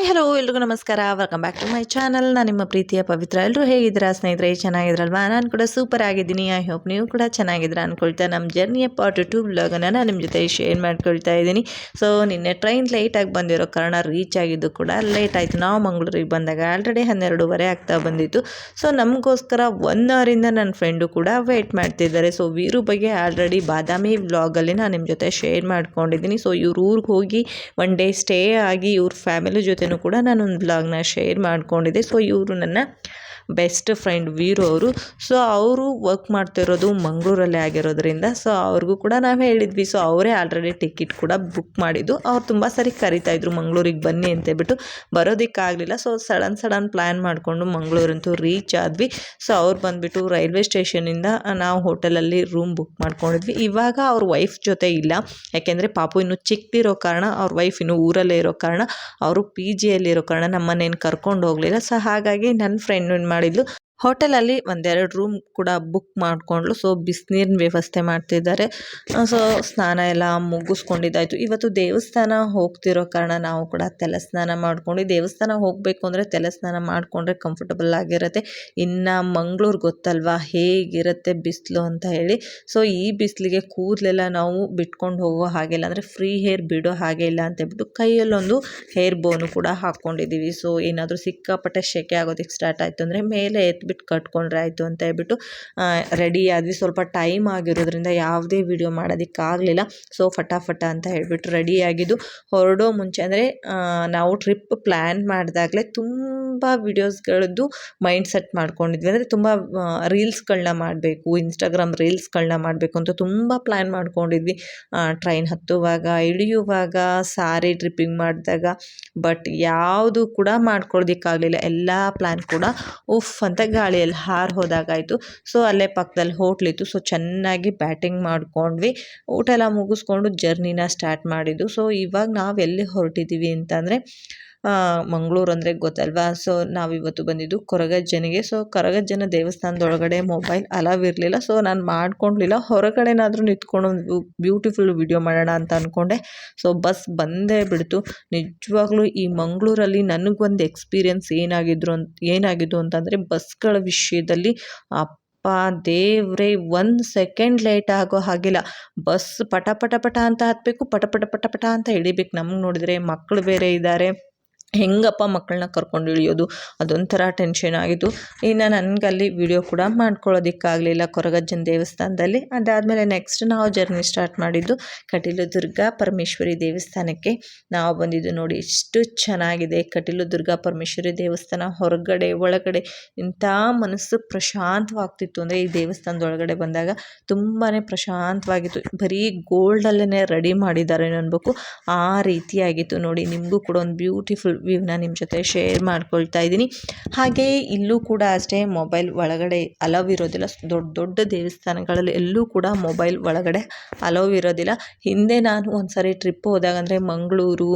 Hi hello ಎಲ್ರಿಗೂ ನಮಸ್ಕಾರ. Welcome back to my channel ನಾನು ನಿಮ್ಮ ಪ್ರೀತಿಯ ಪವಿತ್ರ. ಎಲ್ಲರೂ ಹೇಗಿದ್ದೀರಾ? ಸ್ನೇಹಿತರೆ ಚೆನ್ನಾಗಿದ್ರಲ್ವಾ ನಾನು ಕೂಡ ಸೂಪರ್ ಆಗಿದ್ದೀನಿ. ಐ ಹೋಪ್ ನೀವು ಕೂಡ ಚೆನ್ನಾಗಿದ್ದೀರಾ ಅಂದ್ಕೊಳ್ತಾ ನಮ್ಮ ಜರ್ನಿಯ ಪಾರ್ಟ್ ಟು ಬ್ಲಾಗನ್ನು ನಾನು ನಿಮ್ಮ ಜೊತೆ ಶೇರ್ ಮಾಡ್ಕೊಳ್ತಾ ಇದ್ದೀನಿ. ಸೊ ನಿನ್ನೆ ಟ್ರೈನ್ ಲೇಟಾಗಿ ಬಂದಿರೋ ಕಾರಣ ರೀಚ್ ಆಗಿದ್ದು ಕೂಡ ಲೇಟ್ ಆಯಿತು. ನಾವು ಮಂಗಳೂರಿಗೆ ಬಂದಾಗ ಆಲ್ರೆಡಿ ಹನ್ನೆರಡೂವರೆ ಆಗ್ತಾ ಬಂದಿತ್ತು. ಸೊ ನಮಗೋಸ್ಕರ ಒನ್ ಅವರಿಂದ ನನ್ನ ಫ್ರೆಂಡು ಕೂಡ ವೇಟ್ ಮಾಡ್ತಿದ್ದಾರೆ. ಸೊ ವೀರು ಬಗ್ಗೆ ಆಲ್ರೆಡಿ ಬಾದಾಮಿ ಬ್ಲಾಗಲ್ಲಿ ನಾನು ನಿಮ್ಮ ಜೊತೆ ಶೇರ್ ಮಾಡ್ಕೊಂಡಿದ್ದೀನಿ. ಸೊ ಇವ್ರ ಊರಿಗೆ ಹೋಗಿ ಒನ್ ಡೇ ಸ್ಟೇ ಆಗಿ ಇವ್ರ ಫ್ಯಾಮಿಲಿ ಜೊತೆನೂ ಕೂಡ ನಾನು ಒಂದು ಬ್ಲಾಗ್ನ ಶೇರ್ ಮಾಡಿಕೊಂಡಿದ್ದೆ. ಸೊ ಇವರು ನನ್ನ ಬೆಸ್ಟ್ ಫ್ರೆಂಡ್ ವೀರು ಅವರು. ಸೊ ಅವರು ವರ್ಕ್ ಮಾಡ್ತಿರೋದು ಮಂಗಳೂರಲ್ಲೇ ಆಗಿರೋದ್ರಿಂದ ಸೊ ಅವ್ರಿಗೂ ಕೂಡ ನಾವು ಹೇಳಿದ್ವಿ. ಸೊ ಅವರೇ ಆಲ್ರೆಡಿ ಟಿಕೆಟ್ ಕೂಡ ಬುಕ್ ಮಾಡಿದ್ದು. ಅವ್ರು ತುಂಬ ಸರಿ ಕರಿತಾಯಿದ್ರು ಮಂಗಳೂರಿಗೆ ಬನ್ನಿ ಅಂತೇಳ್ಬಿಟ್ಟು ಬರೋದಕ್ಕಾಗಲಿಲ್ಲ. ಸೊ ಸಡನ್ ಸಡನ್ ಪ್ಲ್ಯಾನ್ ಮಾಡಿಕೊಂಡು ಮಂಗಳೂರಂತೂ ರೀಚ್ ಆದ್ವಿ. ಸೊ ಅವ್ರು ಬಂದುಬಿಟ್ಟು ರೈಲ್ವೆ ಸ್ಟೇಷನಿಂದ ನಾವು ಹೋಟೆಲಲ್ಲಿ ರೂಮ್ ಬುಕ್ ಮಾಡ್ಕೊಂಡಿದ್ವಿ. ಇವಾಗ ಅವ್ರ ವೈಫ್ ಜೊತೆ ಇಲ್ಲ. ಯಾಕೆಂದರೆ ಪಾಪು ಇನ್ನು ಚಿಕ್ಕದಿರೋ ಕಾರಣ, ಅವ್ರ ವೈಫ್ ಇನ್ನು ಊರಲ್ಲೇ ಇರೋ ಕಾರಣ, ಅವರು ಪಿ ಜಿಯಲ್ಲಿರೋ ಕಾರಣ ನಮ್ಮನ್ನೇನು ಕರ್ಕೊಂಡು ಹೋಗಲಿಲ್ಲ. ಸೊ ಹಾಗಾಗಿ ನನ್ನ ಫ್ರೆಂಡ್ ಏನು ಮಾಡಿದ್ಲು. ಹೋಟೆಲಲ್ಲಿ ಒಂದೆರಡು ರೂಮ್ ಕೂಡ ಬುಕ್ ಮಾಡಿಕೊಂಡ್ಲು. ಸೊ ಬಿಸಿನೀರಿನ ವ್ಯವಸ್ಥೆ ಮಾಡ್ತಿದ್ದಾರೆ. ಸೊ ಸ್ನಾನ ಎಲ್ಲ ಮುಗಿಸ್ಕೊಂಡಿದ್ದಾಯಿತು. ಇವತ್ತು ದೇವಸ್ಥಾನ ಹೋಗ್ತಿರೋ ಕಾರಣ ನಾವು ಕೂಡ ತಲೆ ಸ್ನಾನ ಮಾಡ್ಕೊಂಡು, ದೇವಸ್ಥಾನ ಹೋಗಬೇಕು ಅಂದರೆ ತಲೆ ಸ್ನಾನ ಮಾಡಿಕೊಂಡ್ರೆ ಕಂಫರ್ಟಬಲ್ ಆಗಿರುತ್ತೆ. ಇನ್ನು ಮಂಗಳೂರು ಗೊತ್ತಲ್ವಾ? ಹೇಗಿರುತ್ತೆ ಬಿಸಿಲು ಅಂತ ಹೇಳಿ. ಸೊ ಈ ಬಿಸಿಲಿಗೆ ಕೂದಲೆಲ್ಲ ನಾವು ಬಿಟ್ಕೊಂಡು ಹೋಗೋ ಹಾಗಿಲ್ಲ ಅಂದರೆ ಫ್ರೀ ಹೇರ್ ಬಿಡೋ ಹಾಗೆ ಇಲ್ಲ ಅಂತ ಹೇಳ್ಬಿಟ್ಟು ಕೈಯಲ್ಲೊಂದು ಹೇರ್ ಬೋನು ಕೂಡ ಹಾಕ್ಕೊಂಡಿದ್ದೀವಿ ಸೊ ಏನಾದರೂ ಸಿಕ್ಕಾಪಟ್ಟೆ ಶೆಕೆ ಆಗೋದಕ್ಕೆ ಸ್ಟಾರ್ಟ್ ಆಯಿತು ಅಂದರೆ ಮೇಲೆ ಎತ್ತು ಬಿಟ್ಟು ಕಟ್ಕೊಂಡ್ರೆ ಆಯಿತು ಅಂತ ಹೇಳ್ಬಿಟ್ಟು ರೆಡಿ ಆದ್ವಿ. ಸ್ವಲ್ಪ ಟೈಮ್ ಆಗಿರೋದ್ರಿಂದ ಯಾವುದೇ ವಿಡಿಯೋ ಮಾಡೋದಕ್ಕಾಗಲಿಲ್ಲ. ಸೊ ಫಟಾಫಟ ಅಂತ ಹೇಳಿಬಿಟ್ಟು ರೆಡಿ ಆಗಿದ್ದು ಹೊರಡೋ ಮುಂಚೆ ಅಂದರೆ ನಾವು ಟ್ರಿಪ್ ಪ್ಲ್ಯಾನ್ ಮಾಡಿದಾಗಲೇ ತುಂಬ ವಿಡಿಯೋಸ್ಗಳದ್ದು ಮೈಂಡ್ ಸೆಟ್ ಮಾಡ್ಕೊಂಡಿದ್ವಿ. ಅಂದರೆ ತುಂಬ ರೀಲ್ಸ್ಗಳನ್ನ ಮಾಡಬೇಕು ಇನ್ಸ್ಟಾಗ್ರಾಮ್ ರೀಲ್ಸ್ಗಳನ್ನ ಮಾಡಬೇಕು ಅಂತ ತುಂಬ ಪ್ಲ್ಯಾನ್ ಮಾಡ್ಕೊಂಡಿದ್ವಿ. ಟ್ರೈನ್ ಹತ್ತುವಾಗ, ಇಳಿಯುವಾಗ ಸಾರಿ ಟ್ರಿಪ್ಪಿಂಗ್ ಮಾಡಿದಾಗ ಬಟ್ ಯಾವುದು ಕೂಡ ಮಾಡ್ಕೊಳ್ಳೋದಕ್ಕಾಗಲಿಲ್ಲ ಎಲ್ಲ ಪ್ಲ್ಯಾನ್ ಕೂಡ ಉಫ್ ಅಂತ ಗಾಳಿಯಲ್ಲಿ ಹಾರು ಹೋದಾಗಾಯಿತು. ಸೊ ಅಲ್ಲೇ ಪಕ್ಕದಲ್ಲಿ ಹೋಟ್ಲಿತ್ತು ಸೊ ಚೆನ್ನಾಗಿ ಬ್ಯಾಟಿಂಗ್ ಮಾಡ್ಕೊಂಡ್ವಿ. ಊಟ ಎಲ್ಲ ಮುಗಿಸ್ಕೊಂಡು ಜರ್ನಿನ ಸ್ಟಾರ್ಟ್ ಮಾಡಿದ್ದು. ಸೊ ಇವಾಗ ನಾವು ಎಲ್ಲಿ ಹೊರಟಿದ್ದೀವಿ ಅಂತಂದರೆ ಮಂಗಳೂರು ಅಂದರೆ ಗೊತ್ತಲ್ವಾ? ಸೊ ನಾವಿವತ್ತು ಬಂದಿದ್ದು ಕೊರಗಜ್ಜನಿಗೆ. ಸೊ ಕೊರಗಜ್ಜನ ದೇವಸ್ಥಾನದೊಳಗಡೆ ಮೊಬೈಲ್ ಅಲವ್ ಇರಲಿಲ್ಲ. ಸೊ ನಾನು ಮಾಡ್ಕೊಳ್ಲಿಲ್ಲ ಹೊರಗಡೆನಾದರೂ ನಿಂತ್ಕೊಂಡು ಒಂದು ಬ್ಯೂಟಿಫುಲ್ ವಿಡಿಯೋ ಮಾಡೋಣ ಅಂತ ಅಂದ್ಕೊಂಡೆ ಸೊ ಬಸ್ ಬಂದೇ ಬಿಡ್ತು. ನಿಜವಾಗ್ಲೂ ಈ ಮಂಗಳೂರಲ್ಲಿ ನನಗೊಂದು ಎಕ್ಸ್ಪೀರಿಯನ್ಸ್ ಏನಾಗಿದ್ರು ಅಂತ ಏನಾಗಿದ್ದು ಅಂತಂದರೆ ಬಸ್ಗಳ ವಿಷಯದಲ್ಲಿ ಅಪ್ಪ ದೇವ್ರೆ, ಒಂದು ಸೆಕೆಂಡ್ ಲೇಟ್ ಆಗೋ ಹಾಗಿಲ್ಲ. ಬಸ್ ಪಟ ಪಟ ಪಟ ಅಂತ ಹತ್ತಬೇಕು ಪಟ ಪಟ ಪಟ ಪಟ ಅಂತ ಇಳಿಬೇಕು ನಮ್ಗೆ ನೋಡಿದರೆ ಮಕ್ಕಳು ಬೇರೆ ಇದ್ದಾರೆ. ಹೆಂಗಪ್ಪ ಮಕ್ಕಳನ್ನ ಕರ್ಕೊಂಡು ಇಳಿಯೋದು? ಅದೊಂಥರ ಟೆನ್ಷನ್ ಆಗಿತ್ತು. ಇನ್ನು ನನಗಲ್ಲಿ ವಿಡಿಯೋ ಕೂಡ ಮಾಡ್ಕೊಳ್ಳೋದಕ್ಕಾಗಲಿಲ್ಲ ಕೊರಗಜ್ಜನ ದೇವಸ್ಥಾನದಲ್ಲಿ. ಅದಾದಮೇಲೆ ನೆಕ್ಸ್ಟ್ ನಾವು ಜರ್ನಿ ಸ್ಟಾರ್ಟ್ ಮಾಡಿದ್ದು ಕಟೀಲು ದುರ್ಗಾ ಪರಮೇಶ್ವರಿ ದೇವಸ್ಥಾನಕ್ಕೆ. ನಾವು ಬಂದಿದ್ದು ನೋಡಿ ಎಷ್ಟು ಚೆನ್ನಾಗಿದೆ ಕಟೀಲು ದುರ್ಗಾ ಪರಮೇಶ್ವರಿ ದೇವಸ್ಥಾನ ಹೊರಗಡೆ, ಒಳಗಡೆ. ಇಂಥ ಮನಸ್ಸು ಪ್ರಶಾಂತವಾಗ್ತಿತ್ತು ಅಂದರೆ ಈ ದೇವಸ್ಥಾನದೊಳಗಡೆ ಬಂದಾಗ ತುಂಬಾ ಪ್ರಶಾಂತವಾಗಿತ್ತು. ಬರೀ ಗೋಲ್ಡಲ್ಲೇ ರೆಡಿ ಮಾಡಿದ್ದಾರೆ ಅನ್ಬೇಕು ಆ ರೀತಿಯಾಗಿತ್ತು ನೋಡಿ. ನಿಮಗೂ ಕೂಡ ಒಂದು ಬ್ಯೂಟಿಫುಲ್ ವ್ಯೂನ ನಿಮ್ಮ ಜೊತೆ ಶೇರ್ ಮಾಡ್ಕೊಳ್ತಾ ಇದ್ದೀನಿ. ಹಾಗೆ ಇಲ್ಲೂ ಕೂಡ ಅಷ್ಟೇ ಮೊಬೈಲ್ ಒಳಗಡೆ ಅಲವ್ ಇರೋದಿಲ್ಲ. ದೊಡ್ಡ ದೊಡ್ಡ ದೇವಸ್ಥಾನಗಳಲ್ಲಿ ಎಲ್ಲೂ ಕೂಡ ಮೊಬೈಲ್ ಒಳಗಡೆ ಅಲವ್ ಇರೋದಿಲ್ಲ. ಹಿಂದೆ ನಾನು ಒಂದು ಸಾರಿ ಟ್ರಿಪ್ ಹೋದಾಗ ಅಂದರೆ ಮಂಗಳೂರು,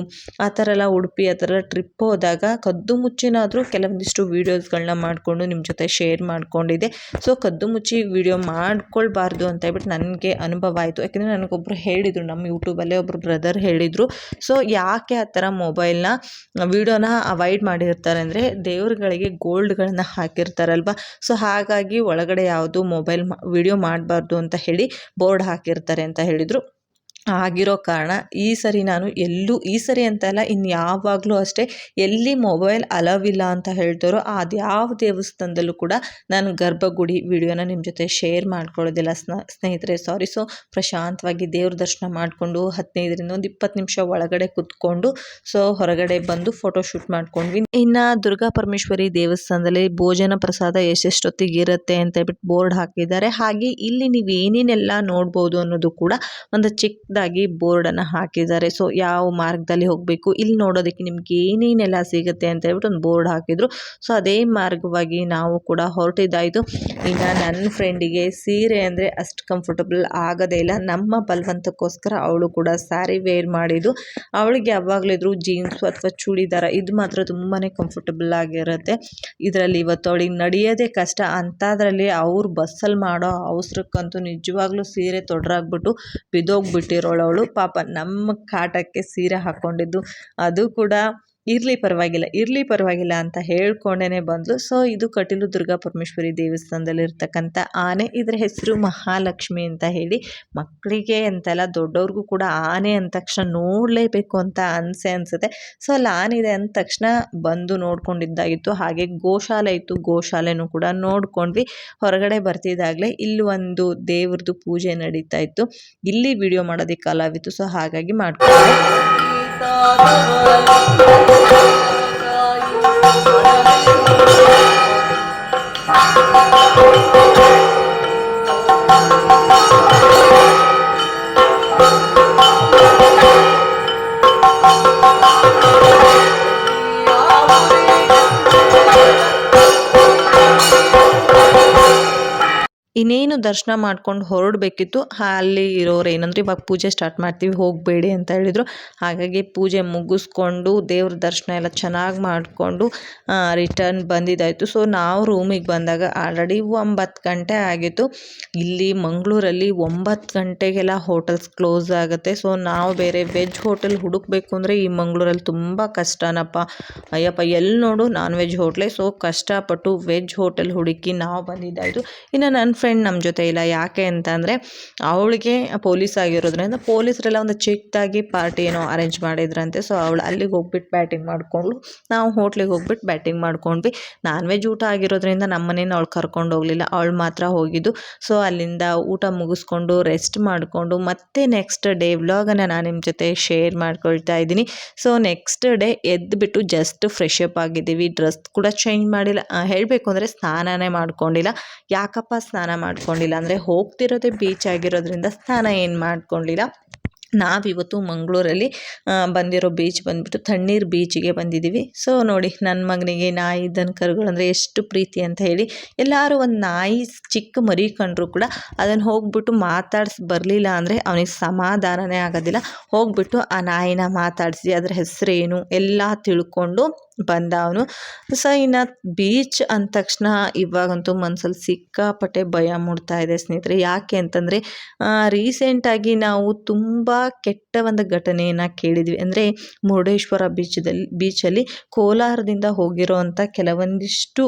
ಆ ಥರ ಎಲ್ಲ ಉಡುಪಿ, ಆ ಥರ ಟ್ರಿಪ್ ಹೋದಾಗ ಕದ್ದು ಮುಚ್ಚಿನಾದರೂ ಕೆಲವೊಂದಿಷ್ಟು ವೀಡಿಯೋಸ್ಗಳನ್ನ ಮಾಡಿಕೊಂಡು ನಿಮ್ಮ ಜೊತೆ ಶೇರ್ ಮಾಡಿಕೊಂಡಿದ್ದೆ. ಸೊ ಕದ್ದು ಮುಚ್ಚಿ ವೀಡಿಯೋ ಮಾಡ್ಕೊಳ್ಬಾರ್ದು ಅಂತ ಹೇಳ್ಬಿಟ್ಟು ನನಗೆ ಅನುಭವ ಆಯಿತು. ಯಾಕೆಂದರೆ ನನಗೊಬ್ಬರು ಹೇಳಿದರು, ನಮ್ಮ ಯೂಟ್ಯೂಬಲ್ಲೇ ಒಬ್ಬರು ಬ್ರದರ್ ಹೇಳಿದರು. ಸೊ ಯಾಕೆ ಆ ಥರ ಮೊಬೈಲ್ನ ವೀಡಿಯೋನ ಅವಾಯ್ಡ್ ಮಾಡಿರ್ತಾರೆ ಅಂದರೆ ದೇವ್ರುಗಳಿಗೆ ಗೋಲ್ಡ್ಗಳನ್ನ ಹಾಕಿರ್ತಾರಲ್ವ? ಸೊ ಹಾಗಾಗಿ ಒಳಗಡೆ ಯಾವುದು ಮೊಬೈಲ್ ವಿಡಿಯೋ ಮಾಡಬಾರ್ದು ಅಂತ ಹೇಳಿ ಬೋರ್ಡ್ ಹಾಕಿರ್ತಾರೆ ಅಂತ ಹೇಳಿದರು. ಆಗಿರೋ ಕಾರಣ ಈ ಸರಿ ನಾನು ಎಲ್ಲೂ, ಈ ಸರಿ ಅಂತ ಅಲ್ಲ ಇನ್ನು ಯಾವಾಗಲೂ ಅಷ್ಟೇ ಎಲ್ಲಿ ಮೊಬೈಲ್ ಅಲವಿಲ್ಲ ಅಂತ ಹೇಳ್ತಾರೋ ಅದು ಯಾವ ದೇವಸ್ಥಾನದಲ್ಲೂ ಕೂಡ ನಾನು ಗರ್ಭಗುಡಿ ವಿಡಿಯೋನ ನಿಮ್ಮ ಜೊತೆ ಶೇರ್ ಮಾಡ್ಕೊಳ್ಳೋದಿಲ್ಲ ಸ್ನೇಹಿತರೆ. ಸಾರಿ ಸೊ ಪ್ರಶಾಂತವಾಗಿ ದೇವ್ರ ದರ್ಶನ ಮಾಡಿಕೊಂಡು ಹದಿನೈದರಿಂದ ಒಂದು ಇಪ್ಪತ್ತು ನಿಮಿಷ ಒಳಗಡೆ ಕುತ್ಕೊಂಡು ಸೊ ಹೊರಗಡೆ ಬಂದು ಫೋಟೋ ಶೂಟ್ ಮಾಡ್ಕೊಂಡ್ವಿ. ಇನ್ನು ದುರ್ಗಾ ಪರಮೇಶ್ವರಿ ದೇವಸ್ಥಾನದಲ್ಲಿ ಭೋಜನ ಪ್ರಸಾದ ಎಷ್ಟೆಷ್ಟೊತ್ತಿಗೆ ಇರುತ್ತೆ ಅಂತ ಹೇಳ್ಬಿಟ್ಟು ಬೋರ್ಡ್ ಹಾಕಿದ್ದಾರೆ. ಹಾಗೆ ಇಲ್ಲಿ ನೀವು ಏನೇನೆಲ್ಲ ನೋಡ್ಬೋದು ಅನ್ನೋದು ಕೂಡ ಒಂದು ಚಿಕ್ಕ ಚಿಕ್ಕದಾಗಿ ಬೋರ್ಡನ್ನು ಹಾಕಿದ್ದಾರೆ. ಸೊ ಯಾವ ಮಾರ್ಗದಲ್ಲಿ ಹೋಗಬೇಕು? ಇಲ್ಲಿ ನೋಡೋದಕ್ಕೆ ನಿಮ್ಗೆ ಏನೇನೆಲ್ಲ ಸಿಗುತ್ತೆ ಅಂತ ಹೇಳ್ಬಿಟ್ಟು ಒಂದು ಬೋರ್ಡ್ ಹಾಕಿದ್ರು. ಸೊ ಅದೇ ಮಾರ್ಗವಾಗಿ ನಾವು ಕೂಡ ಹೊರಟಿದ್ದಾಯಿತು. ಈಗ ನನ್ನ ಫ್ರೆಂಡಿಗೆ ಸೀರೆ ಅಂದರೆ ಅಷ್ಟು ಕಂಫರ್ಟಬಲ್ ಆಗೋದೇ ಇಲ್ಲ. ನಮ್ಮ ಬಲವಂತಕ್ಕೋಸ್ಕರ ಅವಳು ಕೂಡ ಸ್ಯಾರಿ ವೇರ್ ಮಾಡಿದ್ದು. ಅವಳಿಗೆ ಯಾವಾಗಲಿದ್ರು ಜೀನ್ಸು ಅಥವಾ ಚೂಡಿದಾರ, ಇದು ಮಾತ್ರ ತುಂಬಾ ಕಂಫರ್ಟಬಲ್ ಆಗಿರುತ್ತೆ. ಇದರಲ್ಲಿ ಇವತ್ತು ಅವಳಿಗೆ ನಡೆಯೋದೇ ಕಷ್ಟ. ಅಂಥದ್ರಲ್ಲಿ ಅವ್ರು ಬಸ್ಸಲ್ಲಿ ಮಾಡೋ ಅವಸರಕ್ಕಂತೂ ನಿಜವಾಗ್ಲೂ ಸೀರೆ ತೊಡ್ರಾಗ್ಬಿಟ್ಟು ಬಿದ್ದೋಗ್ಬಿಟ್ಟಿರೋ ಅವಳು ಪಾಪ ನಮ್ಮ ಕಾಟಕ್ಕೆ ಸೀರೆ ಹಾಕ್ಕೊಂಡಿದ್ದು ಅದು ಕೂಡ ಇರಲಿ ಪರವಾಗಿಲ್ಲ ಇರಲಿ ಪರವಾಗಿಲ್ಲ ಅಂತ ಹೇಳ್ಕೊಂಡೇ ಬಂದಳು ಸೊ ಇದು ಕಟೀಲು ದುರ್ಗಾ ಪರಮೇಶ್ವರಿ ದೇವಸ್ಥಾನದಲ್ಲಿರ್ತಕ್ಕಂಥ ಆನೆ. ಇದರ ಹೆಸರು ಮಹಾಲಕ್ಷ್ಮಿ ಅಂತ ಹೇಳಿ. ಮಕ್ಕಳಿಗೆ ಅಂತೆಲ್ಲ, ದೊಡ್ಡವ್ರಿಗೂ ಕೂಡ ಆನೆ ಅಂದ ತಕ್ಷಣ ನೋಡಲೇಬೇಕು ಅಂತ ಅನಿಸೆ ಅನಿಸುತ್ತೆ. ಸೊ ಅಲ್ಲಿ ಆನೆ ಇದೆ ಅಂದ ತಕ್ಷಣ ಬಂದು ನೋಡ್ಕೊಂಡಿದ್ದಾಗಿತ್ತು. ಹಾಗೆ ಗೋಶಾಲೆ ಇತ್ತು. ಗೋಶಾಲೆನೂ ಕೂಡ ನೋಡ್ಕೊಂಡ್ವಿ. ಹೊರಗಡೆ ಬರ್ತಿದ್ದಾಗಲೇ ಇಲ್ಲಿ ಒಂದು ದೇವ್ರದ್ದು ಪೂಜೆ ನಡೀತಾ ಇತ್ತು. ಇಲ್ಲಿ ವಿಡಿಯೋ ಮಾಡೋದಕ್ಕೆ ಕಲಾವಿತ್ತು ಸೊ ಹಾಗಾಗಿ ಮಾಡ್ಕೊಂಡೆ ಇನ್ನೇನು ದರ್ಶನ ಮಾಡ್ಕೊಂಡು ಹೊರಡಬೇಕಿತ್ತು, ಅಲ್ಲಿ ಇರೋರು ಏನಂದ್ರೆ, ಇವಾಗ ಪೂಜೆ ಸ್ಟಾರ್ಟ್ ಮಾಡ್ತೀವಿ, ಹೋಗಬೇಡಿ ಅಂತ ಹೇಳಿದರು. ಹಾಗಾಗಿ ಪೂಜೆ ಮುಗಿಸ್ಕೊಂಡು ದೇವ್ರ ದರ್ಶನ ಎಲ್ಲ ಚೆನ್ನಾಗಿ ಮಾಡಿಕೊಂಡು ರಿಟರ್ನ್ ಬಂದಿದ್ದಾಯಿತು. ಸೊ ನಾವು ರೂಮಿಗೆ ಬಂದಾಗ ಆಲ್ರೆಡಿ ಒಂಬತ್ತು ಗಂಟೆ ಆಗಿತ್ತು. ಇಲ್ಲಿ ಮಂಗಳೂರಲ್ಲಿ ಒಂಬತ್ತು ಗಂಟೆಗೆಲ್ಲ ಹೋಟೆಲ್ಸ್ ಕ್ಲೋಸ್ ಆಗುತ್ತೆ. ಸೊ ನಾವು ಬೇರೆ ವೆಜ್ ಹೋಟೆಲ್ ಹುಡುಕ್ಬೇಕು ಅಂದರೆ ಈ ಮಂಗಳೂರಲ್ಲಿ ತುಂಬ ಕಷ್ಟನಪ್ಪ. ಅಯ್ಯಪ್ಪ ಎಲ್ಲಿ ನೋಡು ನಾನ್ ವೆಜ್ ಹೋಟ್ಲೆ ಸೊ ಕಷ್ಟಪಟ್ಟು ವೆಜ್ ಹೋಟೆಲ್ ಹುಡುಕಿ ನಾವು ಬಂದಿದ್ದಾಯಿತು. ಇನ್ನು ನನ್ನ ಫ್ರೆಂಡ್ ನಮ್ಮ ಜೊತೆ ಇಲ್ಲ ಯಾಕೆ ಅಂತಂದರೆ ಅವಳಿಗೆ ಪೊಲೀಸ್ ಆಗಿರೋದ್ರಿಂದ ಪೊಲೀಸರೆಲ್ಲ ಒಂದು ಚಿಕ್ಕದಾಗಿ ಪಾರ್ಟಿ ಏನೋ ಅರೇಂಜ್ ಮಾಡಿದ್ರಂತೆ. ಸೊ ಅವಳು ಅಲ್ಲಿಗೆ ಹೋಗ್ಬಿಟ್ಟು ಬ್ಯಾಟಿಂಗ್ ಮಾಡಿಕೊಂಡು, ನಾವು ಹೋಟ್ಲಿಗೆ ಹೋಗ್ಬಿಟ್ಟು ಬ್ಯಾಟಿಂಗ್ ಮಾಡ್ಕೊಂಡ್ವಿ. ನಾನ್ ವೆಜ್ ಊಟ ಆಗಿರೋದ್ರಿಂದ ನಮ್ಮ ಮನೇನ ಅವಳು ಕರ್ಕೊಂಡು ಹೋಗಲಿಲ್ಲ. ಅವಳು ಮಾತ್ರ ಹೋಗಿದ್ದು. ಸೊ ಅಲ್ಲಿಂದ ಊಟ ಮುಗಿಸ್ಕೊಂಡು ರೆಸ್ಟ್ ಮಾಡಿಕೊಂಡು, ಮತ್ತೆ ನೆಕ್ಸ್ಟ್ ಡೇ ವ್ಲಾಗನ್ನು ನಾನು ನಿಮ್ಮ ಜೊತೆ ಶೇರ್ ಮಾಡ್ಕೊಳ್ತಾ ಇದ್ದೀನಿ. ಸೊ ನೆಕ್ಸ್ಟ್ ಡೇ ಎದ್ದುಬಿಟ್ಟು ಜಸ್ಟ್ ಫ್ರೆಶ್ ಅಪ್ ಆಗಿದ್ದೀವಿ. ಡ್ರೆಸ್ ಕೂಡ ಚೇಂಜ್ ಮಾಡಿಲ್ಲ. ಹೇಳಬೇಕು ಅಂದರೆ ಸ್ನಾನನೇ ಮಾಡ್ಕೊಂಡಿಲ್ಲ. ಯಾಕಪ್ಪ ಸ್ನಾನ ಮಾಡ್ಕೊಂಡಿಲ್ಲ. ಅಂದರೆ ಹೋಗ್ತಿರೋದೇ ಬೀಚ್ ಆಗಿರೋದ್ರಿಂದ ಸ್ನಾನ ಏನು ಮಾಡ್ಕೊಂಡಿಲ್ಲ. ನಾವಿವತ್ತು ಮಂಗಳೂರಲ್ಲಿ ಬಂದಿರೋ ಬೀಚ್ ಬಂದುಬಿಟ್ಟು ತಣ್ಣೀರು ಬೀಚಿಗೆ ಬಂದಿದ್ದೀವಿ ಸೊ ನೋಡಿ ನನ್ನ ಮಗನಿಗೆ ನಾಯಿ ದನ ಕರುಗಳು ಅಂದರೆ ಎಷ್ಟು ಪ್ರೀತಿ ಅಂತ ಹೇಳಿ ಎಲ್ಲರೂ ಒಂದು ನಾಯಿ ಚಿಕ್ಕ ಮರಿ ಕಂಡ್ರು ಕೂಡ ಅದನ್ನು ಹೋಗ್ಬಿಟ್ಟು ಮಾತಾಡ್ಸಿ ಬರಲಿಲ್ಲ ಅಂದರೆ ಅವನಿಗೆ ಸಮಾಧಾನನೇ ಆಗೋದಿಲ್ಲ. ಹೋಗ್ಬಿಟ್ಟು ಆ ನಾಯಿನ ಮಾತಾಡಿಸಿ ಅದರ ಹೆಸರೇನು ಎಲ್ಲ ತಿಳ್ಕೊಂಡು ಬಂದ ಅವನು ಸೊ, ಇನ್ನು ಬೀಚ್ ಅಂದ ತಕ್ಷಣ ಇವಾಗಂತೂ ಮನಸ್ಸಲ್ಲಿ ಸಿಕ್ಕಾಪಟ್ಟೆ ಭಯ ಮೂಡ್ತಾ ಇದೆ ಸ್ನೇಹಿತರೆ. ಯಾಕೆ ಅಂತಂದರೆ ರೀಸೆಂಟಾಗಿ ನಾವು ತುಂಬ ಕೆಟ್ಟ ಒಂದು ಘಟನೆಯನ್ನು ಕೇಳಿದ್ವಿ. ಅಂದರೆ ಮುರುಡೇಶ್ವರ ಬೀಚ್ದಲ್ಲಿ ಬೀಚಲ್ಲಿ ಕೋಲಾರದಿಂದ ಹೋಗಿರೋ ಅಂಥ ಕೆಲವೊಂದಿಷ್ಟು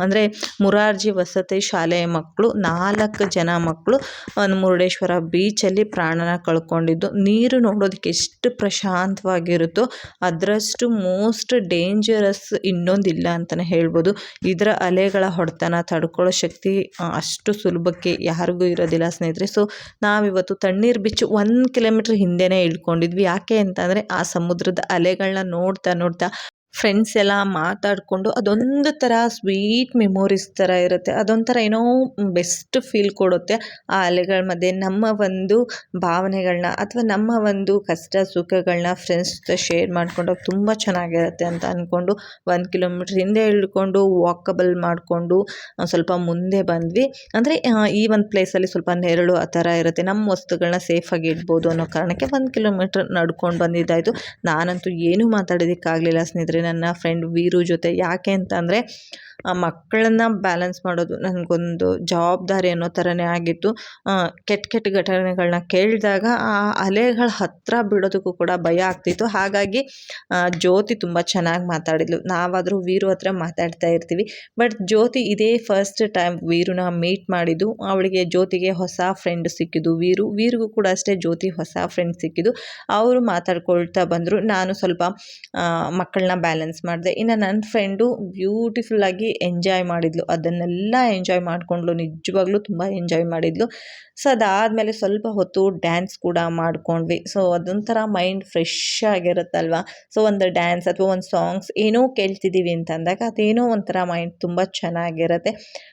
ಅಂದರೆ ಮುರಾರ್ಜಿ ವಸತಿ ಶಾಲೆಯ ಮಕ್ಕಳು ನಾಲ್ಕು ಜನ ಮಕ್ಕಳು ಒಂದು ಮುರುಡೇಶ್ವರ ಬೀಚಲ್ಲಿ ಪ್ರಾಣನ ಕಳ್ಕೊಂಡಿದ್ದು. ನೀರು ನೋಡೋದಕ್ಕೆ ಎಷ್ಟು ಪ್ರಶಾಂತವಾಗಿರುತ್ತೋ, ಅದರಷ್ಟು ಮೋಸ್ಟ್ ಡೇಂಜರಸ್ ಇನ್ನೊಂದಿಲ್ಲ ಅಂತಲೇ ಹೇಳ್ಬೋದು. ಇದರ ಅಲೆಗಳ ಹೊಡೆತನ ತಡ್ಕೊಳ್ಳೋ ಶಕ್ತಿ ಅಷ್ಟು ಸುಲಭಕ್ಕೆ ಯಾರಿಗೂ ಇರೋದಿಲ್ಲ ಸ್ನೇಹಿತರೆ. ಸೊ ನಾವಿವತ್ತು ತಣ್ಣೀರು ಬಿಚ್ಚು ಒಂದು ಕಿಲೋಮೀಟ್ರ್ ಹಿಂದೆನೇ ಇಳ್ಕೊಂಡಿದ್ವಿ. ಯಾಕೆ ಅಂತಂದರೆ ಆ ಸಮುದ್ರದ ಅಲೆಗಳನ್ನ ನೋಡ್ತಾ ನೋಡ್ತಾ ಫ್ರೆಂಡ್ಸ್ ಎಲ್ಲ ಮಾತಾಡಿಕೊಂಡು ಅದೊಂದು ಥರ ಸ್ವೀಟ್ ಮೆಮೊರೀಸ್ ಥರ ಇರುತ್ತೆ. ಅದೊಂಥರ ಏನೋ ಬೆಸ್ಟ್ ಫೀಲ್ ಕೊಡುತ್ತೆ. ಆ ಅಲೆಗಳ ಮಧ್ಯೆ ನಮ್ಮ ಒಂದು ಭಾವನೆಗಳನ್ನ ಅಥವಾ ನಮ್ಮ ಒಂದು ಕಷ್ಟ ಸುಖಗಳನ್ನ ಫ್ರೆಂಡ್ಸ್ ಜೊತೆ ಶೇರ್ ಮಾಡಿಕೊಂಡು ತುಂಬ ಚೆನ್ನಾಗಿರುತ್ತೆ ಅಂತ ಅಂದ್ಕೊಂಡು ಒಂದು ಕಿಲೋಮೀಟ್ರ್ ಹಿಂದೆ ಇಳ್ಕೊಂಡು ವಾಕಬಲ್ ಮಾಡಿಕೊಂಡು ಸ್ವಲ್ಪ ಮುಂದೆ ಬಂದ್ವಿ. ಅಂದರೆ ಈ ಒಂದು ಪ್ಲೇಸಲ್ಲಿ ಸ್ವಲ್ಪ ನೆರಳು ಆ ಥರ ಇರುತ್ತೆ. ನಮ್ಮ ವಸ್ತುಗಳನ್ನ ಸೇಫಾಗಿ ಇಡ್ಬೋದು ಅನ್ನೋ ಕಾರಣಕ್ಕೆ ಒಂದು ಕಿಲೋಮೀಟ್ರ್ ನಡ್ಕೊಂಡು ಬಂದಿದ್ದಾಯಿತು. ನಾನಂತೂ ಏನೂ ಮಾತಾಡೋದಕ್ಕಾಗಲಿಲ್ಲ ಸ್ನೇಹಿತರೆ. ನನ್ನ ಫ್ರೆಂಡ್ ವೀರು ಜೊತೆ ಯಾಕೆ ಅಂತಂದರೆ ಆ ಮಕ್ಕಳನ್ನ ಬ್ಯಾಲೆನ್ಸ್ ಮಾಡೋದು ನನಗೊಂದು ಜವಾಬ್ದಾರಿ ಅನ್ನೋ ಥರನೇ ಆಗಿತ್ತು. ಕೆಟ್ಟ ಕೆಟ್ಟ ಘಟನೆಗಳನ್ನ ಕೇಳಿದಾಗ ಆ ಅಲೆಗಳ ಹತ್ತಿರ ಬಿಡೋದಕ್ಕೂ ಕೂಡ ಭಯ ಆಗ್ತಿತ್ತು. ಹಾಗಾಗಿ ಜ್ಯೋತಿ ತುಂಬ ಚೆನ್ನಾಗಿ ಮಾತಾಡಿದ್ಲು. ನಾವಾದರೂ ವೀರು ಹತ್ರ ಮಾತಾಡ್ತಾ ಇರ್ತೀವಿ. ಬಟ್ ಜ್ಯೋತಿ ಇದೇ ಫಸ್ಟ್ ಟೈಮ್ ವೀರುನ ಮೀಟ್ ಮಾಡಿದ್ದು. ಅವಳಿಗೆ ಜ್ಯೋತಿಗೆ ಹೊಸ ಫ್ರೆಂಡ್ ಸಿಕ್ಕಿದ್ದು ವೀರು. ವೀರಿಗೂ ಕೂಡ ಅಷ್ಟೇ ಜ್ಯೋತಿ ಹೊಸ ಫ್ರೆಂಡ್ ಸಿಕ್ಕಿದ್ದು. ಅವರು ಮಾತಾಡ್ಕೊಳ್ತಾ ಬಂದರು. ನಾನು ಸ್ವಲ್ಪ ಮಕ್ಕಳನ್ನ ಬ್ಯಾಲೆನ್ಸ್ ಮಾಡಿದೆ. ಇನ್ನು ನನ್ನ ಫ್ರೆಂಡು ಬ್ಯೂಟಿಫುಲ್ಲಾಗಿ ಎಂಜಾಯ್ ಮಾಡಿದ್ಲು. ಅದನ್ನೆಲ್ಲ ಎಂಜಾಯ್ ಮಾಡಿಕೊಂಡ್ಲು ನಿಜವಾಗ್ಲೂ ತುಂಬ ಎಂಜಾಯ್ ಮಾಡಿದ್ಲು. ಸೊ ಅದಾದಮೇಲೆ ಸ್ವಲ್ಪ ಹೊತ್ತು ಡ್ಯಾನ್ಸ್ ಕೂಡ ಮಾಡ್ಕೊಂಡ್ವಿ. ಸೊ ಅದೊಂಥರ ಮೈಂಡ್ ಫ್ರೆಶ್ ಆಗಿರುತ್ತಲ್ವ? ಸೊ ಒಂದು ಡ್ಯಾನ್ಸ್ ಅಥವಾ ಒಂದು ಸಾಂಗ್ಸ್ ಏನೋ ಕೇಳ್ತಿದ್ದೀವಿ ಅಂತ ಅಂದಾಗ ಅದೇನೋ ಒಂಥರ ಮೈಂಡ್ ತುಂಬ ಚೆನ್ನಾಗಿರುತ್ತೆ.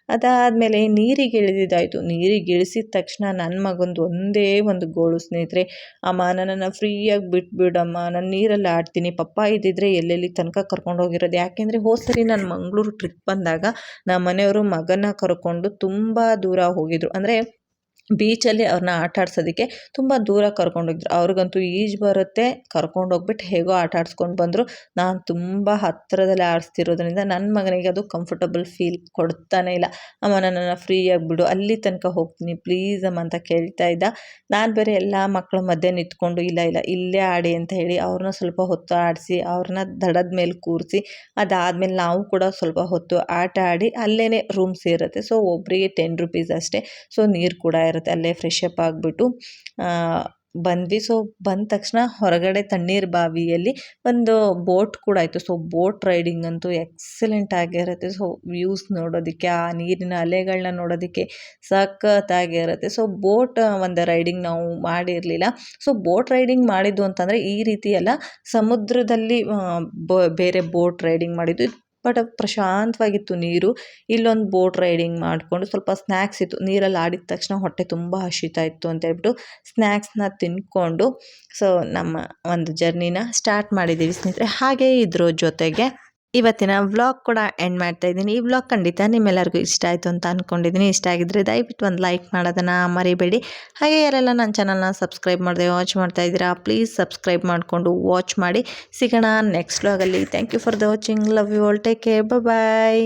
ಅದಾದಮೇಲೆ ನೀರಿಗೆ ಇಳಿದಿದ್ದಾಯಿತು. ನೀರಿಗೆ ಇಳಿಸಿದ ತಕ್ಷಣ ನನ್ನ ಮಗಂದು ಒಂದೇ ಒಂದು ಗೋಳು, ಸ್ನೇಹಿತರೆ. ಅಮ್ಮ, ನನ್ನನ್ನು ಫ್ರೀಯಾಗಿ ಬಿಟ್ಬಿಡಮ್ಮ ನಾನು ನೀರಲ್ಲಿ ಆಡ್ತೀನಿ. ಪಪ್ಪ ಇದ್ದಿದ್ರೆ ಎಲ್ಲೆಲ್ಲಿ ಕರ್ಕೊಂಡು ಹೋಗಿರೋದು. ಯಾಕೆಂದರೆ ಹೋದ ಸರಿ ನಾನು ಮಂಗಳೂರು ಟ್ರಿಪ್ ಬಂದಾಗ ನಮ್ಮ ಮನೆಯವರು ಮಗನ ಕರ್ಕೊಂಡು ತುಂಬ ದೂರ ಹೋಗಿದ್ರು. ಅಂದರೆ ಬೀಚಲ್ಲಿ ಅವ್ರನ್ನ ಆಟ ಆಡ್ಸೋದಕ್ಕೆ ತುಂಬ ದೂರ ಕರ್ಕೊಂಡೋಗಿದ್ರು ಅವ್ರಿಗಂತೂ ಈಜು ಬರುತ್ತೆ. ಕರ್ಕೊಂಡೋಗ್ಬಿಟ್ಟು ಹೇಗೋ ಆಟ ಆಡಿಸ್ಕೊಂಡು ಬಂದರು. ನಾನು ತುಂಬ ಹತ್ತಿರದಲ್ಲಿ ಆಡಿಸ್ತಿರೋದ್ರಿಂದ ನನ್ನ ಮಗನಿಗೆ ಅದು ಕಂಫರ್ಟಬಲ್ ಫೀಲ್ ಕೊಡ್ತಾನೆ ಇಲ್ಲ. ಅಮ್ಮ, ನನ್ನನ್ನು ಫ್ರೀಯಾಗಿ ಬಿಡು. ಅಲ್ಲಿ ತನಕ ಹೋಗ್ತೀನಿ. ಪ್ಲೀಸ್ ಅಮ್ಮ, ಅಂತ ಕೇಳ್ತಾ ಇದ್ದ. ನಾನು ಬೇರೆ ಎಲ್ಲ ಮಕ್ಕಳ ಮಧ್ಯೆ ನಿಂತ್ಕೊಂಡು, ಇಲ್ಲ ಇಲ್ಲ, ಇಲ್ಲೇ ಆಡಿ, ಅಂತ ಹೇಳಿ ಅವ್ರನ್ನ ಸ್ವಲ್ಪ ಹೊತ್ತು ಆಡಿಸಿ, ಅವ್ರನ್ನ ದಡದ ಮೇಲೆ ಕೂರಿಸಿ, ಅದಾದಮೇಲೆ ನಾವು ಕೂಡ ಸ್ವಲ್ಪ ಹೊತ್ತು ಆಟ ಆಡಿ ಅಲ್ಲೇ ರೂಮ್ಸ್ ಇರುತ್ತೆ ಸೊ ಒಬ್ಬರಿಗೆ ಟೆನ್ ರುಪೀಸ್ ಅಷ್ಟೇ. ಸೊ ನೀರು ಕೂಡ ಇರುತ್ತೆ ಅಲ್ಲೇ ಫ್ರೆಶ್ ಅಪ್ ಆಗಿಬಿಟ್ಟು ಬಂದ್ವಿ. ಸೊ ಬಂದ ತಕ್ಷಣ ಹೊರಗಡೆ ತಣ್ಣೀರು ಬಾವಿಯಲ್ಲಿ ಒಂದು ಬೋಟ್ ಕೂಡ ಆಯಿತು. ಸೊ ಬೋಟ್ ರೈಡಿಂಗ್ ಅಂತೂ ಎಕ್ಸಲೆಂಟ್ ಆಗಿರುತ್ತೆ. ಸೊ ವ್ಯೂಸ್ ನೋಡೋದಕ್ಕೆ, ಆ ನೀರಿನ ಅಲೆಗಳನ್ನ ನೋಡೋದಕ್ಕೆ ಸಖತ್ತಾಗಿರುತ್ತೆ. ಸೊ ಬೋಟ್ ಒಂದು ರೈಡಿಂಗ್ ನಾವು ಮಾಡಿರಲಿಲ್ಲ. ಸೊ ಬೋಟ್ ರೈಡಿಂಗ್ ಮಾಡಿದ್ದು ಅಂತಂದರೆ ಈ ರೀತಿ ಸಮುದ್ರದಲ್ಲಿ ಬೇರೆ ಬೋಟ್ ರೈಡಿಂಗ್ ಮಾಡಿದ್ದು. ಬಟ್ ಪ್ರಶಾಂತವಾಗಿತ್ತು ನೀರು. ಇಲ್ಲೊಂದು ಬೋಟ್ ರೈಡಿಂಗ್ ಮಾಡಿಕೊಂಡು ಸ್ವಲ್ಪ ಸ್ನ್ಯಾಕ್ಸ್ ಇತ್ತು. ನೀರಲ್ಲಿ ಆಡಿದ ತಕ್ಷಣ ಹೊಟ್ಟೆ ತುಂಬ ಹಸಿತಾ ಇತ್ತು ಅಂತ ಹೇಳ್ಬಿಟ್ಟು ಸ್ನ್ಯಾಕ್ಸ್ನ ತಿನ್ಕೊಂಡು ಸೊ ನಮ್ಮ ಒಂದು ಜರ್ನಿನ ಸ್ಟಾರ್ಟ್ ಮಾಡಿದ್ದೀವಿ ಸ್ನೇಹಿತರೆ. ಹಾಗೆ ಇದ್ರ ಜೊತೆಗೆ ಇವತ್ತಿನ ವ್ಲಾಗ್ ಕೂಡ ಎಂಡ್ ಮಾಡ್ತಾ ಇದ್ದೀನಿ. ಈ ವ್ಲಾಗ್ ಖಂಡಿತ ನಿಮ್ಮೆಲ್ಲರಿಗೂ ಇಷ್ಟ ಆಯಿತು ಅಂತ ಅಂದ್ಕೊಂಡಿದ್ದೀನಿ ಇಷ್ಟ ಆಗಿದ್ರೆ ದಯವಿಟ್ಟು ಒಂದು ಲೈಕ್ ಮಾಡೋದನ್ನು ಮರಿಬೇಡಿ. ಹಾಗೆ ಯಾರೆಲ್ಲ ನನ್ನ ಚಾನಲ್ನ ಸಬ್ಸ್ಕ್ರೈಬ್ ಮಾಡಿದೆ ವಾಚ್ ಮಾಡ್ತಾ ಇದ್ದೀರಾ ಪ್ಲೀಸ್ ಸಬ್ಸ್ಕ್ರೈಬ್ ಮಾಡಿಕೊಂಡು ವಾಚ್ ಮಾಡಿ. ಸಿಗೋಣ ನೆಕ್ಸ್ಟ್ ವ್ಲಾಗಲ್ಲಿ thank you for the watching love you all take care bye